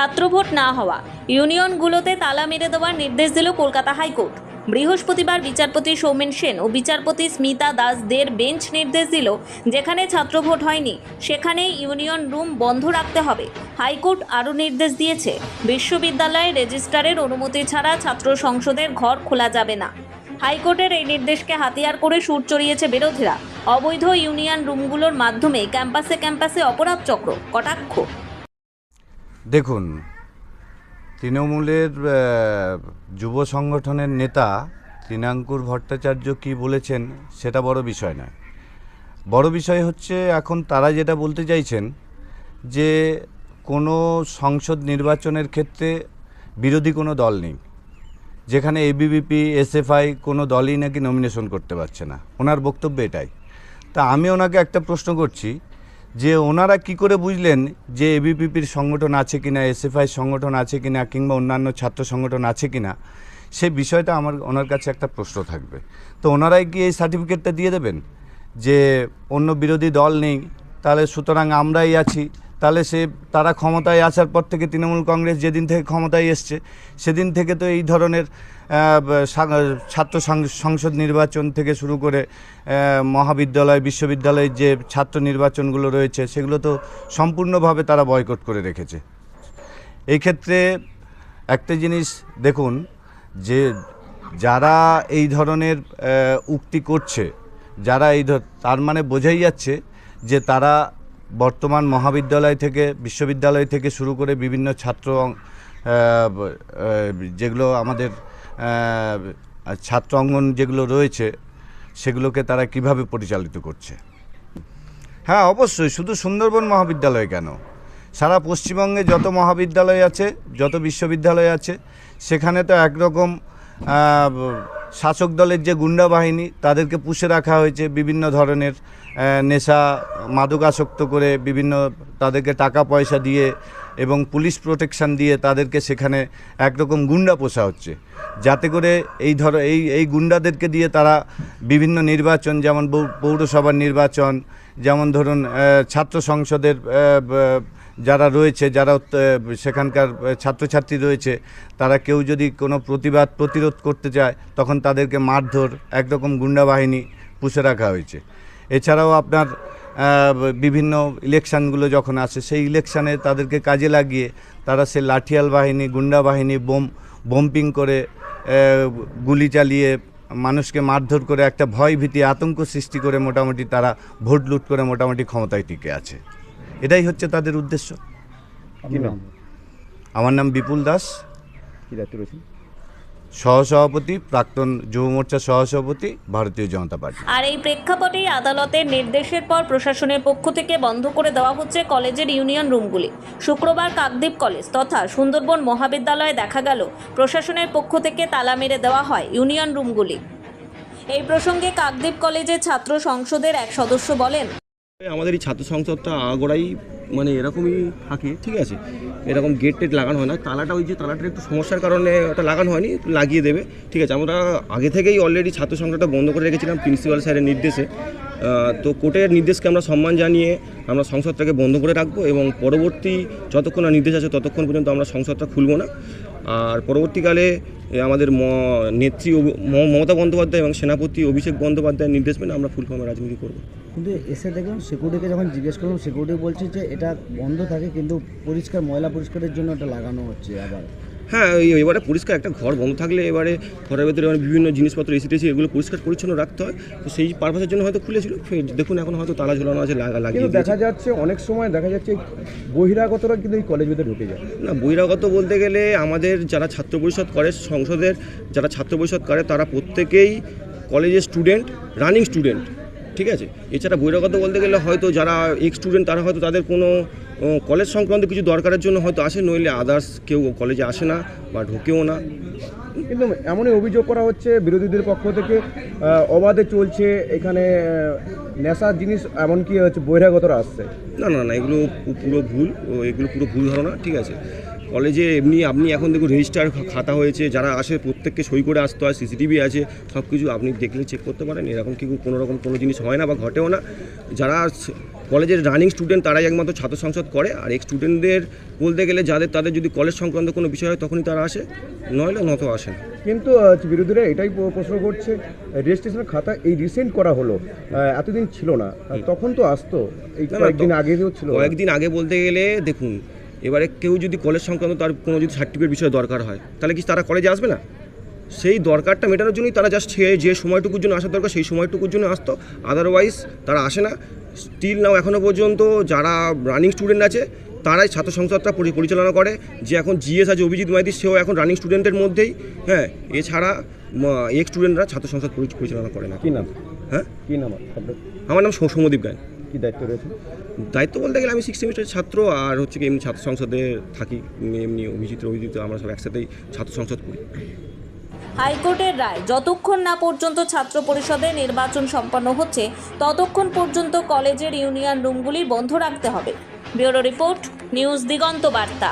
ছাত্র ভোট না হওয়া। ইউনিয়নগুলোতে তালা মেরে দেওয়ার নির্দেশ দিল কলকাতা হাইকোর্ট। বৃহস্পতিবার বিচারপতি সৌমেন সেন ও বিচারপতি স্মিতা দাসদের বেঞ্চ নির্দেশ দিল, যেখানে ছাত্র ভোট হয়নি সেখানে ইউনিয়ন রুম বন্ধ রাখতে হবে। হাইকোর্ট আরও নির্দেশ দিয়েছে, বিশ্ববিদ্যালয়ের রেজিস্ট্রারের অনুমতি ছাড়া ছাত্র সংসদের ঘর খোলা যাবে না। হাইকোর্টের এই নির্দেশকে হাতিয়ার করে সুর চড়িয়েছে বিরোধীরা। অবৈধ ইউনিয়ন রুমগুলোর মাধ্যমে ক্যাম্পাসে ক্যাম্পাসে অপরাধ চক্র, কটাক্ষ। দেখুন, তৃণমূলের যুব সংগঠনের নেতা তৃণাঙ্কুর ভট্টাচার্য কি বলেছেন সেটা বড় বিষয় নয়। বড় বিষয় হচ্ছে এখন তারা যেটা বলতে চাইছেন যে কোনো সংসদ নির্বাচনের ক্ষেত্রে বিরোধী কোনো দল নেই, যেখানে এবিভিপি এসএফআই কোনো দলই নাকি নমিনেশন করতে পারছে না। ওনার বক্তব্য এটাই। তা আমি ওনাকে একটা প্রশ্ন করছি যে ওনারা কি করে বুঝলেন যে এবিপিপির সংগঠন আছে কিনা, এসএফআই সংগঠন আছে কিনা, কিংবা অন্যান্য ছাত্র সংগঠন আছে কিনা, সে বিষয়টা আমার, ওনার কাছে একটা প্রশ্ন থাকবে। তো ওনারাই কি এই সার্টিফিকেটটা দিয়ে দেবেন? যে অন্য বিরোধী দল নেই, তাহলে সুতরাং আমরাই আছি। তাহলে সে, তারা ক্ষমতায় আসার পর থেকে তৃণমূল কংগ্রেস যেদিন থেকে ক্ষমতায় এসছে, সেদিন থেকে তো এই ধরনের ছাত্র সংসদ নির্বাচন থেকে শুরু করে মহাবিদ্যালয়, বিশ্ববিদ্যালয়ের যে ছাত্র নির্বাচনগুলো রয়েছে, সেগুলো তো সম্পূর্ণভাবে তারা বয়কট করে রেখেছে। এই ক্ষেত্রে একটা জিনিস দেখুন, যে যারা এই ধরনের উক্তি করছে, যারা এই তার মানে বোঝাই যাচ্ছে যে তারা বর্তমান মহাবিদ্যালয় থেকে, বিশ্ববিদ্যালয় থেকে শুরু করে বিভিন্ন ছাত্র যেগুলো আমাদের ছাত্র অঙ্গন যেগুলো রয়েছে, সেগুলোকে তারা কীভাবে পরিচালিত করছে? হ্যাঁ অবশ্যই, শুধু সুন্দরবন মহাবিদ্যালয় কেন? সারা পশ্চিমবঙ্গে যত মহাবিদ্যালয় আছে, যত বিশ্ববিদ্যালয় আছে, সেখানে তো একরকম শাসক দলের যে গুন্ডা বাহিনী, তাদেরকে পুষে রাখা হয়েছে বিভিন্ন ধরনের নেশা মাদকাসক্ত করে বিভিন্ন তাদেরকে টাকা পয়সা দিয়ে এবং পুলিশ প্রোটেকশন দিয়ে তাদেরকে সেখানে একরকম গুন্ডা পোষা হচ্ছে। যাতে করে এই ধর, এই এই গুন্ডাদেরকে দিয়ে তারা বিভিন্ন নির্বাচন, যেমন পৌরসভার নির্বাচন, যেমন ধরুন ছাত্র সংসদের যারা রয়েছে, যারা সেখানকার ছাত্রছাত্রী রয়েছে, তারা কেউ যদি কোনো প্রতিবাদ প্রতিরোধ করতে চায়, তখন তাদেরকে মারধর, একরকম গুন্ডা বাহিনী পুষে রাখা হয়েছে। এছাড়াও আপনার বিভিন্ন ইলেকশানগুলো যখন আসে, সেই ইলেকশানে তাদেরকে কাজে লাগিয়ে তারা সে লাঠিয়াল বাহিনী, গুন্ডা বাহিনী, বোম, বোম্পিং করে গুলি চালিয়ে মানুষকে মারধর করে একটা ভয় ভীতি আতঙ্ক সৃষ্টি করে মোটামুটি তারা ভোট লুট করে মোটামুটি ক্ষমতায় টিকে আছে। এটাই হচ্ছে তাদের উদ্দেশ্য। কি নাম? আমার নাম বিপুল দাস। কি দায়িত্ব রয়েছেন? সহসভাপতি প্রাক্তন যুব মোর্চার সহসভাপতি ভারতীয় জনতা পার্টি। আর এই প্রেক্ষাপটেই আদালতের নির্দেশের পর প্রশাসনের পক্ষ থেকে বন্ধ করে দেওয়া হচ্ছে কলেজের ইউনিয়ন রুমগুলি। শুক্রবার কাকদ্বীপ কলেজ তথা সুন্দরবন মহাবিদ্যালয়ে দেখা গেল প্রশাসনের পক্ষ থেকে তালা মেরে দেওয়া হয় ইউনিয়ন রুমগুলি। এই প্রসঙ্গে কাকদ্বীপ কলেজের ছাত্র সংসদের এক সদস্য বলেন আমাদের এই ছাত্র সংসদটা আগাগোড়াই মানে এরকমই থাকে, ঠিক আছে? এরকম গেট টেট লাগানো হয় না। তালাটা ওই যে তালাটার একটু সমস্যার কারণে ওটা লাগানো হয়নি, লাগিয়ে দেবে, ঠিক আছে? আমরা আগে থেকেই অলরেডি ছাত্র সংসদটা বন্ধ করে রেখেছিলাম প্রিন্সিপাল স্যারের নির্দেশে। তো কোর্টের নির্দেশকে আমরা সম্মান জানিয়ে আমরা সংসদটাকে বন্ধ করে রাখব এবং পরবর্তী যতক্ষণ না নির্দেশ আছে ততক্ষণ পর্যন্ত আমরা সংসদটা খুলবো না। আর পরবর্তীকালে আমাদের ম- নেত্রী মমতা বন্দ্যোপাধ্যায় এবং সেনাপতি অভিষেক বন্দ্যোপাধ্যায়ের নির্দেশ মেনে আমরা ফুল ফর্মে রাজনীতি করব। কিন্তু এসে দেখলাম সিকিউরিটিকে যখন জিজ্ঞেস করলাম সিকিউরিটি বলছে যে এটা বন্ধ থাকে কিন্তু পরিষ্কার ময়লা পরিষ্কারের জন্য এটা লাগানো হচ্ছে আবার। হ্যাঁ এবারে পরিষ্কার একটা ঘর বন্ধ থাকলে এবারে ঘরের ভেতরে মানে বিভিন্ন জিনিসপত্র এসি টেসি এগুলো পরিষ্কার পরিচ্ছন্ন রাখতে হয়। তো সেই পারপাসের জন্য হয়তো খুলেছিল দেখুন এখন হয়তো তালা ঝোলানো আছে লাগা- লাগিয়ে দেখা যাচ্ছে অনেক সময় দেখা যাচ্ছে বহিরাগতরা কিন্তু এই কলেজ ভেতরে ঢুকে যায়। না বহিরাগত বলতে গেলে আমাদের যারা ছাত্র পরিষদ করে সংসদের যারা ছাত্র পরিষদ করে তারা প্রত্যেকেই কলেজের স্টুডেন্ট রানিং স্টুডেন্ট ঠিক আছে? এছাড়া বহিরাগত বলতে গেলে হয়তো যারা এক্স স্টুডেন্ট তারা হয়তো তাদের কোনো কলেজ সংক্রান্ত কিছু দরকারের জন্য হয়তো আসে নইলে আদার্স কেউ কলেজে আসে না বা ঢোকেও না। কিন্তু এমনই অভিযোগ করা হচ্ছে বিরোধীদের পক্ষ থেকে অবাধে চলছে এখানে নেশার জিনিস এমনকি হচ্ছে বহিরাগতরা আসছে। না না না এগুলো পুরো ভুল ও এগুলো পুরো ভুল ধারণা ঠিক আছে। কলেজে এমনি আপনি এখন দেখুন রেজিস্টার খাতা হয়েছে যারা আসে প্রত্যেককে সই করে আসতে হয় সিসিটিভি আছে সব কিছু আপনি দেখলে চেক করতে পারেন এরকম কি কোনো রকম কোনো জিনিস হয় না বা ঘটেও না। যারা কলেজের রানিং স্টুডেন্ট তারাই একমাত্র ছাত্র সংসদ করে আর এক স্টুডেন্টদের বলতে গেলে যাদের তাদের যদি কলেজ সংক্রান্ত কোনো বিষয় হয় তখনই তারা আসে নইলে নত আসে না। কিন্তু বিরোধীরা এটাই প্রশ্ন করছে রেজিস্ট্রেশনের খাতা এই রিসেন্ট করা হলো এতদিন ছিল না তখন তো আসতো এই কয়েকদিন আগেও ছিল। কয়েকদিন আগে বলতে গেলে দেখুন এবারে কেউ যদি কলেজ সংক্রান্ত তার কোনো যদি সার্টিফিকেট বিষয়ে দরকার হয় তাহলে কি তারা কলেজে আসবে না? সেই দরকারটা মেটানোর জন্যই তারা জাস্ট সে যে সময়টুকুর জন্য আসার দরকার সেই সময়টুকুর জন্য আসতো। আদারওয়াইজ তারা আসে না। স্টিল নাও এখনও পর্যন্ত যারা রানিং স্টুডেন্ট আছে তারাই ছাত্র সংসদটা পরি- পরিচালনা করে। যে এখন জিএস আছে অভিজিৎ মাইতি সেও এখন রানিং স্টুডেন্টের মধ্যেই। হ্যাঁ এছাড়া এক স্টুডেন্টরা ছাত্র সংসদ পরিচালনা করে না। কি নাম? হ্যাঁ? কি নাম আমার নাম সৌম্যদীপ গায় কি দায়িত্ব রয়েছে? দায়িত্ব বলতে গেলে আমি সিক্স সেমিস্টারের ছাত্র আর হচ্ছে কি এমনি ছাত্র সংসদে থাকি। এমনি এমনি অভিজিৎ অভিজিৎ আমরা সব একসাথেই ছাত্র সংসদ করি। হাইকোর্টের রায় যতক্ষণ না পর্যন্ত ছাত্র পরিষদে নির্বাচন সম্পন্ন হচ্ছে ততক্ষণ পর্যন্ত কলেজের ইউনিয়ন রুমগুলি বন্ধ রাখতে হবে। ব্যুরো রিপোর্ট নিউজ দিগন্ত বার্তা।